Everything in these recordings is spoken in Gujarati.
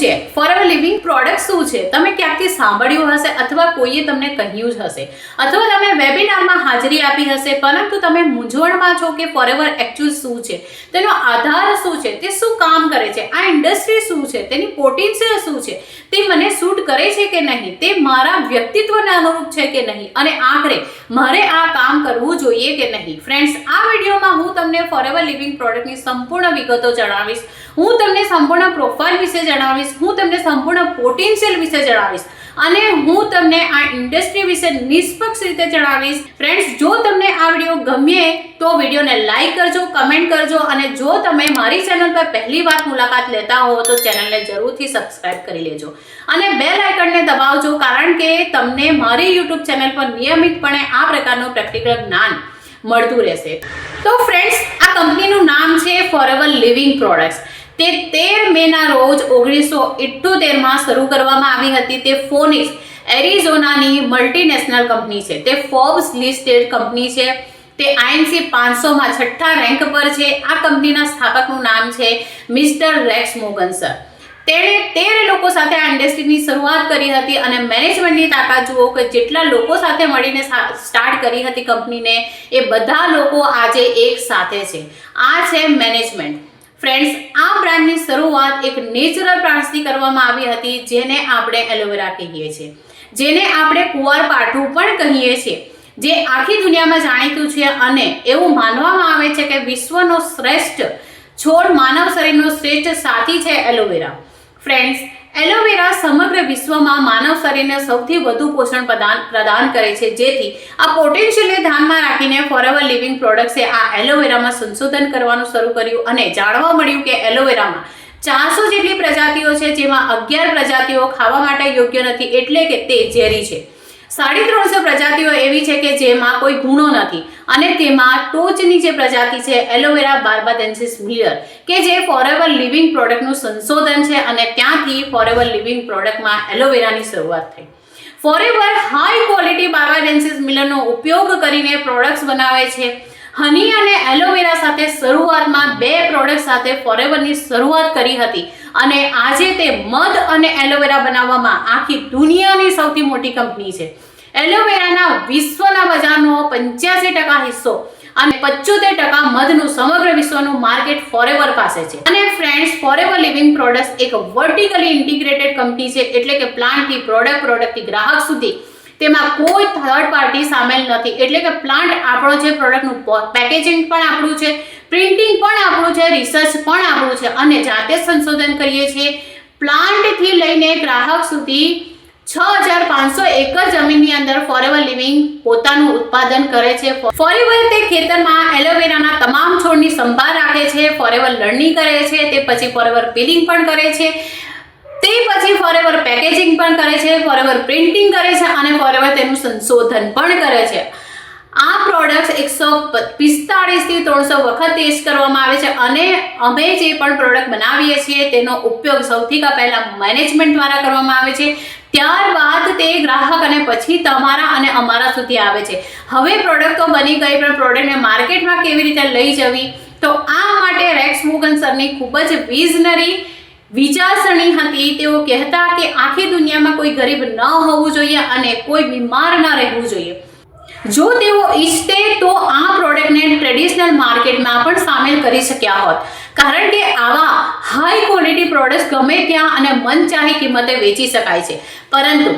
છે? ફોર અવર લિવિંગ પ્રોડક્ટ શું છે? તમે ક્યાંકથી સાંભળ્યું હશે અથવા કોઈએ તમને કહ્યું જ હશે? અથવા તમે વેબિનારમાં હાજરી આપી હશે, પરંતુ તમે મૂંઝવણમાં છો કે ફોરએવર એકચ્યુઅલ શું છે? તેનો આધાર શું છે? તે શું કામ કરે છે? આ ઇન્ડસ્ટ્રી શું છે? તેની પોટેન્શિયલ શું છે? તે મને શૂટ કરે છે કે નહીં? તે મારા વ્યક્તિત્વને અનુરૂપ છે કે નહીં? અને આખરે, મારે આ કામ કરવું જોઈએ કે નહીં? ફ્રેન્ડ્સ આ વિડીયોમાં હું તમને ફોરએવર લિવિંગ પ્રોડક્ટની સંપૂર્ણ વિગતો જણાવીશ. હું તમને સંપૂર્ણ પ્રોફાઇલ વિશે જણાવીશ, હું તમને સંપૂર્ણ પોટેન્શિયલ વિશે જણાવીશ અને હું તમને આ ઇન્ડસ્ટ્રી વિશે નિષ્પક્ષ રીતે જણાવીશ. ફ્રેન્ડ્સ જો તમને આ વીડિયો ગમે તો વિડીયોને લાઇક કરજો કમેન્ટ કરજો અને જો તમે મારી ચેનલ પર પહેલી વાર મુલાકાત લેતા હો, તો ચેનલને જરૂરથી સબસ્ક્રાઇબ કરી લેજો. અને બેલ આઇકનને દબાવજો, કારણ કે તમને મારી યુટ્યુબ ચેનલ પર નિયમિતપણે આ પ્રકારનું પ્રેક્ટિકલ જ્ઞાન મળતું રહેશે. તો ફ્રેન્ડ્સ આ કંપનીનું નામ છે ફોરએવર લિવિંગ પ્રોડક્ટ્સ તે તેર મેના રોજ ઓગણીસો ઇઠ્ઠોતેરમાં શરૂ કરવામાં આવી હતી. તે ફોનિક્સ એરિઝોનાની મલ્ટીનેશનલ કંપની છે. તે ફોર્બ્સ લિસ્ટેડ કંપની છે. તે આઈએનસી પાંચસોમાં છઠ્ઠા રેન્ક પર છે. આ કંપનીના સ્થાપકનું નામ છે મિસ્ટર રેક્સ મોગન સર. તેણે તેર લોકો સાથે આ ઇન્ડસ્ટ્રીની શરૂઆત કરી હતી અને મેનેજમેન્ટની તાકાત જુઓ કે જેટલા લોકો સાથે મળીને સ્ટાર્ટ કરી હતી કંપનીને, એ બધા લોકો આજે એક સાથે છે. આ છે મેનેજમેન્ટ. ફ્રેન્ડ્સ આ બ્રાન્ડની શરૂઆત એક નેચરલ પ્લાન્ટ્સથી કરવામાં આવી હતી, જેને આપણે એલોવેરા કહીએ છીએ. જેને આપણે કુંવાર પાઠું પણ કહીએ છીએ. જે આખી દુનિયામાં જાણીતું છે અને એવું માનવામાં આવે છે કે વિશ્વનો શ્રેષ્ઠ છોડ માનવ શરીરનો શ્રેષ્ઠ સાથી છે એલોવેરા ફ્રેન્ડ્સ એલોવેરા સમગ્ર વિશ્વમાં માનવ શરીરને સૌથી વધુ પોષણ પ્રદાન પ્રદાન કરે છે. જેથી આ પોટેન્શિયલને ધ્યાનમાં રાખીને ફોરએવર લિવિંગ પ્રોડક્ટ્સે આ એલોવેરામાં સંશોધન કરવાનું શરૂ કર્યું અને જાણવા મળ્યું કે એલોવેરામાં ચારસો જેટલી પ્રજાતિઓ છે જેમાં અગિયાર પ્રજાતિઓ ખાવા માટે યોગ્ય નથી. એટલે કે તે ઝેરી છે. સાડી ત્રણસો પ્રજાતિઓ એવી છે કે જેમાં કોઈ ગુણો નથી. અને તેમાં ટોચની જે પ્રજાતિ છે એલોવેરા બાર્બાડેન્સિસ મિલર કે જે ફોરેવર લિવિંગ પ્રોડક્ટનું સંશોધન છે અને ત્યાંથી ફોરેવર લિવિંગ પ્રોડક્ટમાં એલોવેરાની શરૂઆત થઈ. ફોરેવર હાઈ ક્વોલિટી બાર્બાડેન્સિસ મિલરનો ઉપયોગ કરીને પ્રોડક્ટ્સ બનાવે છે. હની અને એલોવેરા સાથે શરૂઆતમાં બે પ્રોડક્ટ સાથે ફોરેવરની શરૂઆત કરી હતી. અને આજે તે મધ અને એલોવેરા બનાવવામાં આખી દુનિયાની સૌથી મોટી કંપની છે. એલોવેરાના વિશ્વના બજારનો પંચ્યાસી ટકા હિસ્સો અને પચોતેર ટકા મધનું સમગ્ર વિશ્વનું માર્કેટ ફોરેવર પાસે છે. અને ફ્રેન્ડ્સ ફોરેવર લિવિંગ પ્રોડક્ટ્સ એક વર્ટિકલી ઇન્ટિગ્રેટેડ કંપની છે. એટલે કે પ્લાન્ટથી પ્રોડક્ટ પ્રોડક્ટથી ગ્રાહક સુધી તેમાં કોઈ થર્ડ પાર્ટી સામેલ નથી. એટલે કે પ્લાન્ટ આપણો છે પ્રોડક્ટનું પેકેજિંગ પણ આપણું છે પ્રિન્ટિંગ પણ આપણું છે રિસર્ચ પણ આપણું છે. અને જાતે સંશોધન કરીએ છીએ પ્લાન્ટથી લઈને ગ્રાહક સુધી છ હજાર પાંચસો એકર જમીનની અંદર ફોરેવર લિવિંગ પોતાનું ઉત્પાદન કરે છે. ફોરેવર તે ખેતરમાં એલોવેરાના તમામ છોડની સંભાળ રાખે છે ફોરેવર લણણી કરે છે, તે પછી ફોરેવર પીલિંગ પણ કરે છે. તે પછી ફોરેવર પેકેજિંગ પણ કરે છે ફોરેવર પ્રિન્ટિંગ કરે છે અને ફોરેવર તેનું સંશોધન પણ કરે છે. આ પ્રોડક્ટ્સ એકસો પિસ્તાળીસથી ત્રણસો વખત ટેસ્ટ કરવામાં આવે છે અને અમે જે પણ પ્રોડક્ટ બનાવીએ છીએ તેનો ઉપયોગ સૌથી પહેલાં મેનેજમેન્ટ દ્વારા કરવામાં આવે છે. ત્યારબાદ તે ગ્રાહક અને પછી તમારા અને અમારા સુધી આવે છે. હવે પ્રોડક્ટ તો બની ગઈ, પણ પ્રોડક્ટને માર્કેટમાં કેવી રીતે લઈ જવી? તો આ માટે રેક્સ મુગન સરની ખૂબ જ વિઝનરી વિચારસરણી હતી. તેઓ કહેતા કે આખી દુનિયામાં કોઈ ગરીબ ન હોવું જોઈએ અને કોઈ બીમાર ન રહેવું જોઈએ. જો તેઓ ઈચ્છતે તો આ પ્રોડક્ટને ટ્રેડિશનલ માર્કેટમાં પણ સામેલ કરી શક્યા હોત. કારણ કે આવા હાઈ ક્વોલિટી પ્રોડક્ટ્સ ગમે ત્યાં અને મનચાહી કિંમતે વેચી શકાય છે. પરંતુ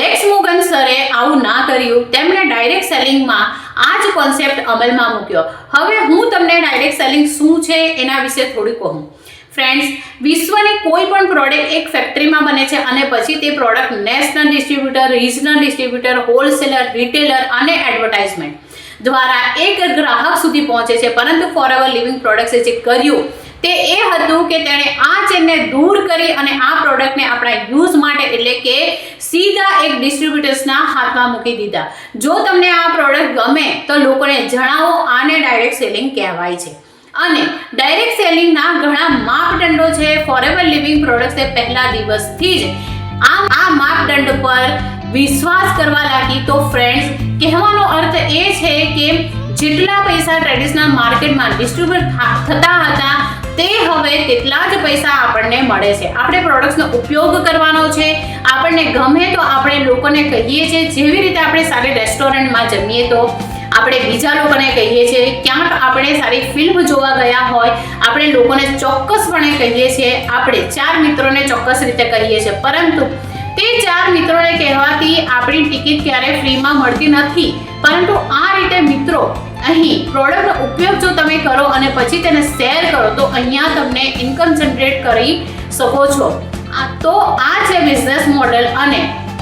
રેક્સ મોગન સરે આવું ના કર્યું. તેમણે ડાયરેક્ટ સેલિંગમાં આ જ કોન્સેપ્ટ અમલમાં મૂક્યો. હવે હું તમને ડાયરેક્ટ સેલિંગ શું છે એના વિશે થોડું કહું. ફ્રેન્ડ્સ વિશ્વની કોઈ પણ પ્રોડક્ટ એક ફેક્ટરીમાં બને છે અને પછી તે product national distributor regional distributor wholesaler retailer અને એડવર્ટાઇઝમેન્ટ દ્વારા એક ગ્રાહક સુધી પહોંચે છે. પરંતુ ફોર ફોરએવર લિવિંગ પ્રોડક્ટ્સે જે કર્યું તે એ હતું કે તેણે આ ચેનને દૂર કરી અને આ પ્રોડક્ટને આપણા યુઝ માટે એટલે કે સીધા એક ડિસ્ટ્રીબ્યુટર્સના હાથમાં મૂકી દીધા. જો તમને આ પ્રોડક્ટ ગમે તો લોકોને જણાવો, આને ડાયરેક્ટ સેલિંગ કહેવાય છે. અને ડાયરેક્ટ સેલિંગના ઘણા માપદંડો છે. ફોરએવર લિવિંગ પ્રોડક્ટ્સે પહેલા દિવસથી જ આ આ માપદંડ પર વિશ્વાસ કરવા લાગી. તો ફ્રેન્ડ્સ કહેવાનો અર્થ એ છે કે જેટલા પૈસા ટ્રેડિશનલ માર્કેટમાં ડિસ્ટ્રીબ્યુટ થતા હતા, તે હવે તેટલા જ પૈસા આપણને મળે છે. આપણે પ્રોડક્ટ્સનો ઉપયોગ કરવાનો છે. આપણને ગમે તો આપણે લોકોને કહીએ છીએ. જેવી રીતે આપણે સારી રેસ્ટોરન્ટમાં જમીએ તો આપણે બીજા લોકોને કહીએ છીએ ક્યાંક આપણે સારી ફિલ્મ જોવા ગયા હોય, આપણે લોકોને ચોક્કસપણે કહીએ છીએ, આપણે ચાર મિત્રોને ચોક્કસ રીતે કહીએ છીએ. પરંતુ તે ચાર મિત્રોને કહેવાથી આપણી ટિકિટ ક્યારે ફ્રીમાં મળતી નથી. પરંતુ આ રીતે મિત્રો, અહીં પ્રોડક્ટનો ઉપયોગ જો તમે કરો અને પછી તેને શેર કરો, તો અહીંયા તમને ઇન્કમ જનરેટ કરી શકો છો. તો આ છે બિઝનેસ મોડેલ અને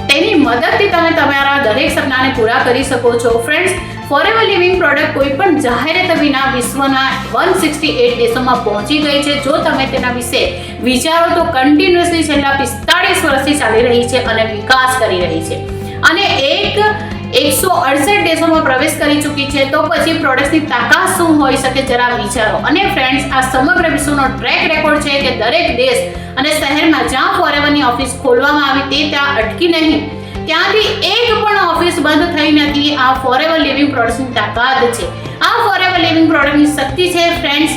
તેની મદદથી તમે તમારા દરેક સપનાને પૂરા કરી શકો છો. ફ્રેન્ડ્સ ફોરેવર લિવિંગ પ્રોડક્ટ કોઈ પણ જાહેરાત વિના વિશ્વના વન સિક્સટી એટ દેશોમાં પહોંચી ગઈ છે. જો તમે તેના વિશે વિચારો તો કન્ટિન્યુઅસલી છેલ્લા પિસ્તાળીસ વર્ષથી ચાલી રહી છે અને વિકાસ કરી રહી છે. અને એક એકસો અડસઠ દેશોમાં પ્રવેશ કરી ચૂકી છે તો પછી પ્રોડક્ટની તાકાત શું હોઈ શકે જરા વિચારો. અને ફ્રેન્ડ્સ આ સમગ્ર વિશ્વનો ટ્રેક રેકોર્ડ છે કે દરેક દેશ અને શહેરમાં જ્યાં ફોરેવરની ઓફિસ ખોલવામાં આવી તે ત્યાં અટકી નહીં. ત્યાંથી એક પણ ઓફિસ બંધ થઈ નથી. આ ફોરેવર લિવિંગ પ્રોડક્ટની તાકાત છે. આ ફોરેવર લિવિંગ પ્રોડક્ટની શક્તિ છે ફ્રેન્ડ્સ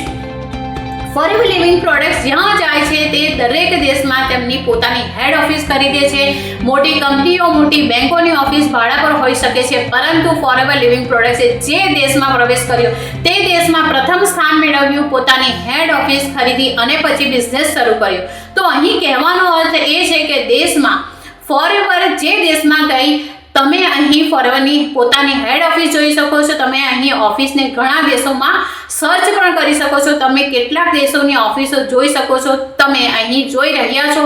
ફોરેવર લિવિંગ પ્રોડક્ટ્સ જ્યાં જાય છે તે દરેક દેશમાં તેમની પોતાની હેડ ઓફિસ ખરીદે છે. મોટી કંપનીઓ, મોટી બેંકોની ઓફિસ ભાડા પર હોઈ શકે છે, પરંતુ ફોરેવર લિવિંગ પ્રોડક્ટ્સે જે દેશમાં પ્રવેશ કર્યો, તે દેશમાં પ્રથમ સ્થાન મેળવ્યું, પોતાની હેડ ઓફિસ ખરીદી અને પછી બિઝનેસ શરૂ કર્યો. તો અહીં કહેવાનો અર્થ એ છે કે દેશમાં ફોરેવર જે દેશમાં ગઈ, તમે અહીં ફરવાની પોતાની હેડ ઓફિસ જોઈ શકો છો, તમે અહીં ઓફિસને ઘણા દેશોમાં સર્ચ પણ કરી શકો છો, તમે કેટલાક દેશોની ઓફિસો જોઈ શકો છો, તમે અહીં જોઈ રહ્યા છો.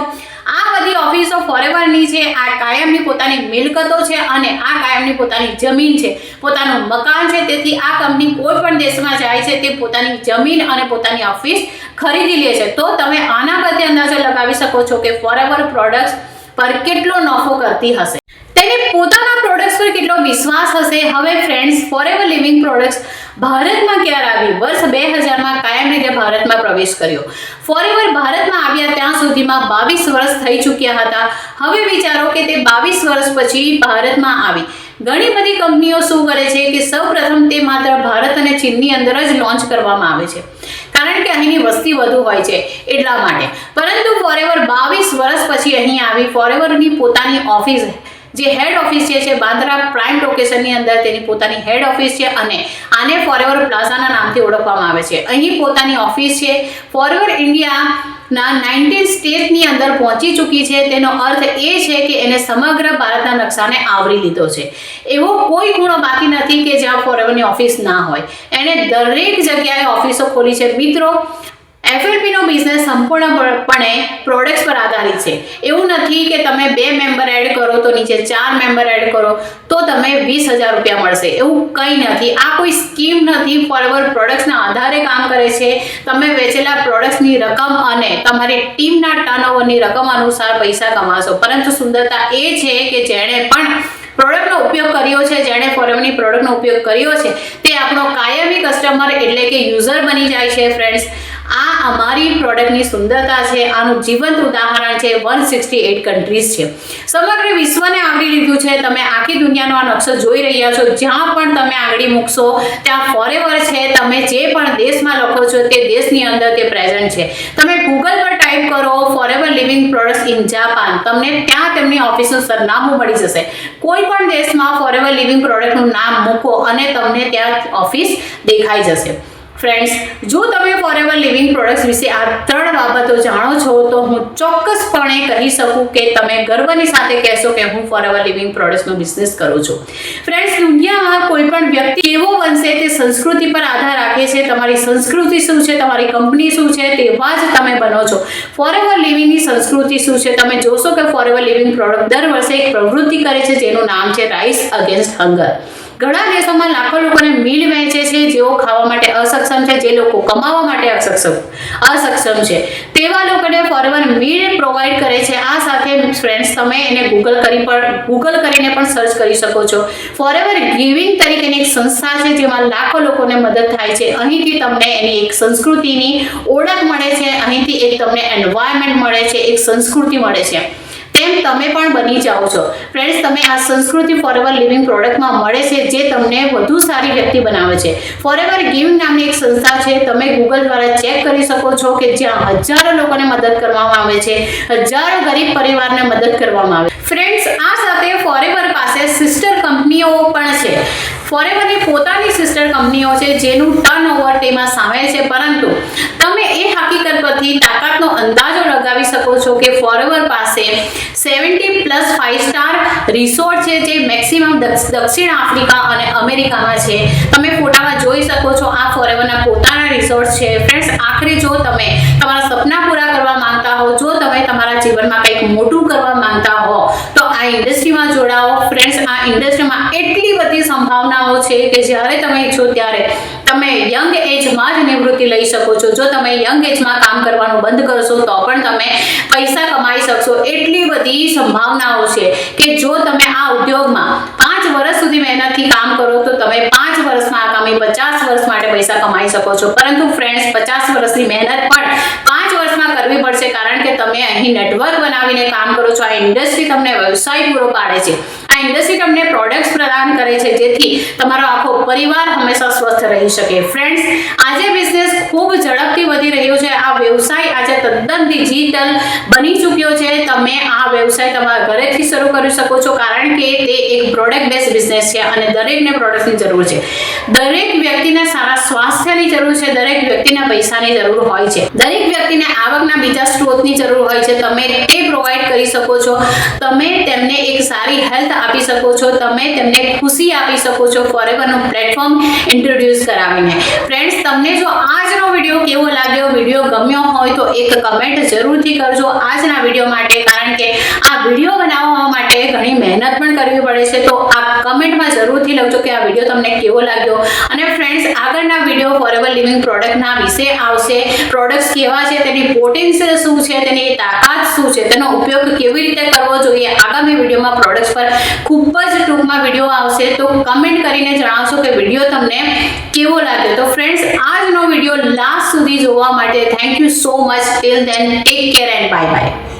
આ બધી ઓફિસો ફોરેવરની છે, આ કાયમની પોતાની મિલકતો છે અને આ કાયમની પોતાની જમીન છે. પોતાનું મકાન છે, તેથી આ કંપની કોઈ પણ દેશમાં જાય છે, તે પોતાની જમીન અને પોતાની ઓફિસ ખરીદી લે છે. તો તમે આના પરથી અંદાજો લગાવી શકો છો કે ફોરેવર પ્રોડક્ટ્સ પર કેટલો નફો કરતી હશે? તેને પોતાના પ્રોડક્ટ્સ પર કેટલો વિશ્વાસ હશે? હવે ફ્રેન્ડ્સ ફોરેવર લિવિંગ પ્રોડક્ટ્સ ભારતમાં ક્યારે આવી? વર્ષ બે હજારમાં કાયમ રીતે ભારતમાં પ્રવેશ કર્યો. ફોરેવર ભારતમાં આવ્યા ત્યાં સુધીમાં બાવીસ વર્ષ થઈ ચૂક્યા હતા. હવે વિચારો કે તે બાવીસ વર્ષ પછી ભારતમાં આવી. ઘણી બધી કંપનીઓ શું કરે છે કે સૌપ્રથમ તે માત્ર ભારત અને ચીનની અંદર જ લોન્ચ કરવામાં આવે છે. કારણ કે અહીંની વસ્તી વધુ હોય છે એટલા માટે. પરંતુ ફોરેવર બાવીસ વર્ષ પછી અહીં આવી ફોરેવરની પોતાની ઓફિસ જે હેડ ઓફિસ છે બાંદ્રા પ્રાઇમ લોકેશનની અંદર તેની પોતાની હેડ ઓફિસ છે અને આને ફોરેવર પ્લાઝાના નામથી ઓળખવામાં આવે છે. અહીં પોતાની ઓફિસ છે. ફોરેવર ઇન્ડિયાના નાઇન્ટીન સ્ટેટની અંદર પહોંચી ચૂકી છે. તેનો અર્થ એ છે કે એને સમગ્ર ભારતના નકશાને આવરી લીધો છે. એવો કોઈ ખૂણો બાકી નથી કે જ્યાં ફોરેવરની ઓફિસ ના હોય. એણે દરેક જગ્યાએ ઓફિસો ખોલી છે. મિત્રો એફએલપીનો બિઝનેસ સંપૂર્ણપણે પ્રોડક્ટ્સ પર આધારિત છે. એવું નથી કે તમે બે મેમ્બર એડ કરો તો નીચે ચાર મેમ્બર એડ કરો તો તમે વીસ હજાર રૂપિયા મળશે. એવું કંઈ નથી. આ કોઈ સ્કીમ નથી. ફોરવર પ્રોડક્ટ્સના આધારે કામ કરે છે. તમે વેચેલા પ્રોડક્ટ્સની રકમ અને તમારી ટીમના ટર્નઓવરની રકમ અનુસાર પૈસા કમાશો. પરંતુ સુંદરતા એ છે કે જેણે પણ પ્રોડક્ટનો ઉપયોગ કર્યો છે, જેણે ફોરેવરની પ્રોડક્ટનો ઉપયોગ કર્યો છે, તે આપણો કાયમી કસ્ટમર એટલે કે યુઝર બની જાય છે ફ્રેન્ડ્સ આ અમારી પ્રોડક્ટની સુંદરતા છે, આનું જીવંત ઉદાહરણ છે વન સિક્સટી એટ કન્ટ્રીઝ છે. સમગ્ર વિશ્વને આવરી લીધું છે, તમે આખી દુનિયાનો આ નકશો જોઈ રહ્યા છો, જ્યાં પણ તમે આંગળી મૂકશો, ત્યાં ફોરેવર છે, તમે જે પણ દેશમાં લખો છો, તે દેશની અંદર તે પ્રેઝન્ટ છે. તમે ગૂગલ પર ટાઈપ કરો Forever Living products in Japan તમને ત્યાં તેમની ઓફિસનું સરનામું મળી જશે. કોઈ પણ દેશમાં ફોરેવર લિવિંગ પ્રોડક્ટનું નામ મૂકો અને તમને ત્યાં ઓફિસ દેખાઈ જશે. ફ્રેન્ડ્સ જો તમે ફોરેવર લિવિંગ પ્રોડક્ટ્સ વિશે આ ત્રણ બાબતો જાણો છો, તો હું ચોક્કસપણે કહી શકું કે તમે ગર્વની સાથે કહેશો કે હું ફોરેવર લિવિંગ પ્રોડક્ટ્સનો બિઝનેસ કરું છું. ફ્રેન્ડ્સ દુનિયામાં કોઈ પણ વ્યક્તિ કેવો બનશે તે સંસ્કૃતિ પર આધાર રાખે છે. તમારી સંસ્કૃતિ શું છે? તમારી કંપની શું છે? તેવા જ તમે બનો છો. ફોરેવર લિવિંગની સંસ્કૃતિ શું છે? તમે જોશો કે ફોરેવર લિવિંગ પ્રોડક્ટ દર વર્ષે એક પ્રવૃત્તિ કરે છે, જેનું નામ છે રાઇસ અગેન્સ્ટ હંગર ઘણા દેશોમાં લાખો લોકોને મીલ વહેંચે છે, જેઓ ખાવા માટે અસક્ષમ છે, જે લોકો કમાવા માટે અસક્ષમ અસક્ષમ છે. તેવા લોકોને ફોરવર મીલ પ્રોવાઈડ કરે છે. આ સાથે ફ્રેન્ડ્સ તમે એને ગૂગલ કરી પણ ગૂગલ કરીને પણ સર્ચ કરી શકો છો. ફોરએવર ગિવિંગ તરીકેની એક સંસ્થા છે, જેમાં લાખો લોકોને મદદ થાય છે. અહીંથી તમને એની એક સંસ્કૃતિની ઓળખ મળે છે. અહીંથી એક તમને એન્વાયરમેન્ટ મળે છે, એક સંસ્કૃતિ મળે છે. તેમ તમે પણ બની જાઓ છો. ફ્રેન્ડ્સ તમે આ સંસ્કૃતિ ફોરેવર લિવિંગ પ્રોડક્ટમાં મળે છે જે તમને વધુ સારી વ્યક્તિ બનાવે છે. ફોરેવર ગિવિંગ નામની એક સંસ્થા છે. તમે ગૂગલ દ્વારા ચેક કરી શકો છો કે જ્યાં હજારો લોકોને મદદ કરવામાં આવે છે. હજારો ગરીબ પરિવારને મદદ કરવામાં આવે ફ્રેન્ડ્સ આ સાથે ફોરેવર પાસે સિસ્ટર કંપનીઓ પણ છે. ફોરએવરની પોતાની સિસ્ટર કંપનીઓ છે, જેનું ટર્ન ઓવર તેમાં સામેલ છે. પરંતુ તમે એ હકીકત પરથી તાકાતનો અંદાજો લગાવી શકો છો કે ફોરેવર પાસે seventy plus five star resort છે, જે મેક્સિમમ દક્ષિણ આફ્રિકા અને અમેરિકામાં છે. તમે ફોટામાં જોઈ શકો છો આ ફોરેવરના પોતાના રિસોર્ટ છે. ફ્રેન્ડ્સ આખરે જો તમે તમારા સપના પૂરા કરવા માંગતા હો, જો તમે તમારા જીવનમાં કંઈક મોટું કરવા માંગતા હો, તો આ ઇન્ડસ્ટ્રીમાં જોડાઓ. ફ્રેન્ડ્સ આ ઇન્ડસ્ટ્રીમાં એટલી બધી સંભાવનાઓ છે કે જ્યારે તમે ઈચ્છો ત્યારે તમે યંગ એજમાં જ નિવૃત્તિ લઈ શકો છો. જો તમે યંગ એજમાં કામ કરવાનું બંધ કરશો, તો પણ તમે પૈસા કમાઈ શકશો. એટલી બધી સંભાવનાઓ છે કે જો તમે આ ઉદ્યોગમાં પાંચ વર્ષ સુધી મહેનતથી કામ કરો, તો તમે પાંચ વર્ષમાં આગામી પચાસ વર્ષ માટે પૈસા કમાઈ શકો છો. પરંતુ ફ્રેન્ડ્સ પચાસ વર્ષની મહેનત પણ પાંચ કરવી પડશે કારણ કે તમે અહીં નેટવર્ક બનાવીને કામ કરો છો. આ ઇન્ડસ્ટ્રી તમને વ્યવસાય પૂરો પાડે છે. આ ઇન્ડસ્ટ્રી તમને પ્રોડક્ટ્સ પ્રદાન કરે છે, જેથી તમારો આખો પરિવાર હંમેશા સ્વસ્થ રહી શકે. ફ્રેન્ડ્સ આજે બિઝનેસ ખૂબ ઝડપથી વધી રહ્યો છે. આ વ્યવસાય આજે તદ્દન ડિજિટલ બની ચૂક્યો છે. તમે આ વ્યવસાય તમારા ઘરેથી શરૂ કરી શકો છો, કારણ કે તે એક પ્રોડક્ટ બેઝ બિઝનેસ છે અને દરેકને પ્રોડક્ટની જરૂર છે. દરેક વ્યક્તિને સારા સ્વાસ્થ્યની જરૂર છે, દરેક વ્યક્તિને પૈસાની જરૂર હોય છે. દરેક વ્યક્તિને આવકના બીજા સ્ત્રોતની જરૂર હોય છે, તમે તે પ્રોવાઈડ કરી શકો છો. તમે તેમને એક સારી હેલ્થ આપી શકો છો, તમે તેમને ખુશી આપી શકો છો ફોરએવરનું પ્લેટફોર્મ ઇન્ટ્રોડ્યુસ કરાવીને. ફ્રેન્ડ્સ તમને જો આજનો વીડિયો કેવો લાગ્યો વીડિયો ગમ્યો હોય તો એક કમેન્ટ જરૂરથી કરજો આજના વીડિયો માટે, કારણ કે આ વીડિયો બનાવવા માટે ઘણી મહેનત પણ કરવી પડે છે. તો આ કમેન્ટમાં જરૂરથી લખજો કે આ વીડિયો તમને કેવો લાગ્યો. અને ફ્રેન્ડ્સ આગળના વીડિયો ફોરએવર લિવિંગ પ્રોડક્ટના વિશે આવશે. પ્રોડક્ટ્સ કેવા છે તેની પોટેન્શિયલ શું છે, તેની તાકાત શું છે, તેનો ઉપયોગ કેવી રીતે કરવો જોઈએ, આગામી વિડીયોમાં પ્રોડક્ટ્સ પર ખૂબ જ ટૂંકમાં વીડિયો આવશે, તો કમેન્ટ કરીને જણાવશો કે વીડિયો તમને કેવો લાગ્યો. તો ફ્રેન્ડ્સ આજનો વીડિયો લાસ્ટ સુધી જોવા માટે thank you so much till then take care and bye bye